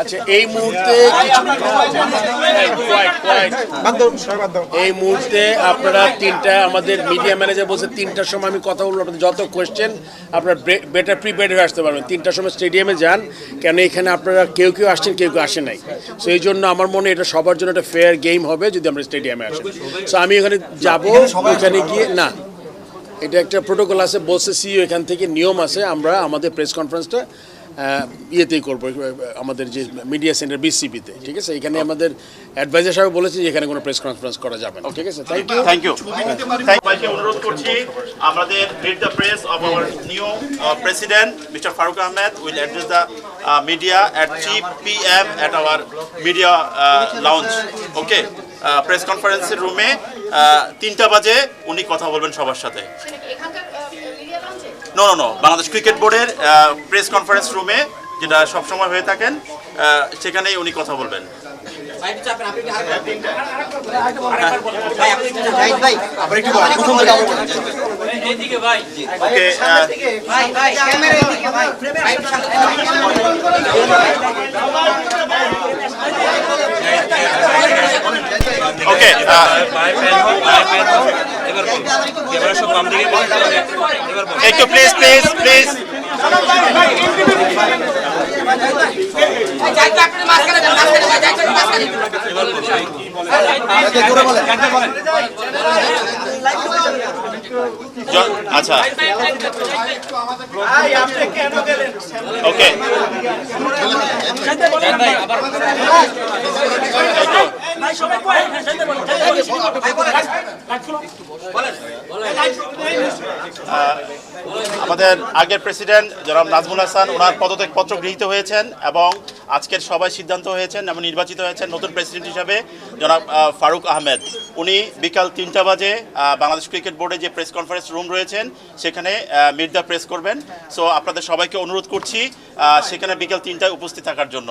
আচ্ছা এই মুহূর্তে এই মুহূর্তে আপনারা তিনটা আমাদের মিডিয়া ম্যানেজার বলছে তিনটার সময় আমি কথা বলব আপনাদের যত কোয়েশ্চেন আপনার বেটার প্রিপেয়ার্ড হয়ে আসতে পারবেন তিনটার সময় স্টেডিয়ামে যান কেন এখানে আপনারা কেউ কেউ আসছেন কেউ কেউ আসে নাই সো এই জন্য আমার মনে হয় এটা সবার জন্য একটা ফেয়ার গেম হবে যদি আমরা স্টেডিয়ামে আসেন সো আমি এখানে যাব ওখানে গিয়ে না এটা একটা প্রোটোকল আছে বলছে সিইও এখান থেকে নিয়ম আছে আমরা আমাদের প্রেস কনফারেন্সটা ইয়েতেই করব আমাদের যে মিডিয়া সেন্টার বিসিপিতে ঠিক আছে? এখানে আমাদের অ্যাডভাইজার সাহেব বলেছে যে এখানে কোনো প্রেস কনফারেন্স করা যাবে না ঠিক আছে? থ্যাংক ইউ থ্যাংক ইউ সবাইকে অনুরোধ করছি আমাদের lead the press of our new president mister Farooq Ahmed will address the media at three P M at our media lounge okay press কনফারেন্সের রুমে তিনটা বাজে উনি কথা বলবেন সবার সাথে। লঞ্চে no no no Bangladesh cricket বোর্ডের প্রেস কনফারেন্স রুমে যেটা সবসময় হয়ে থাকেন সেখানেই উনি কথা বলবেন। ওকে ওকে একটু প্লিজ প্লিজ প্লিজ আচ্ছা। ওকে আমাদের আগের প্রেসিডেন্ট জনাব নাজমুল হাসান ওনার পদত্যাগ পত্র গৃহীত হয়েছেন এবং আজকের সবাই সিদ্ধান্ত হয়েছেন এবং নির্বাচিত হয়েছেন নতুন প্রেসিডেন্ট হিসাবে জনাব ফারুক আহমেদ। উনি বিকাল তিনটা বাজে বাংলাদেশ ক্রিকেট বোর্ডে যে প্রেস কনফারেন্স রুম রয়েছেন সেখানে মির্দা প্রেস করবেন। সো আপনাদের সবাইকে অনুরোধ করছি সেখানে বিকাল তিনটায় উপস্থিত থাকার জন্য।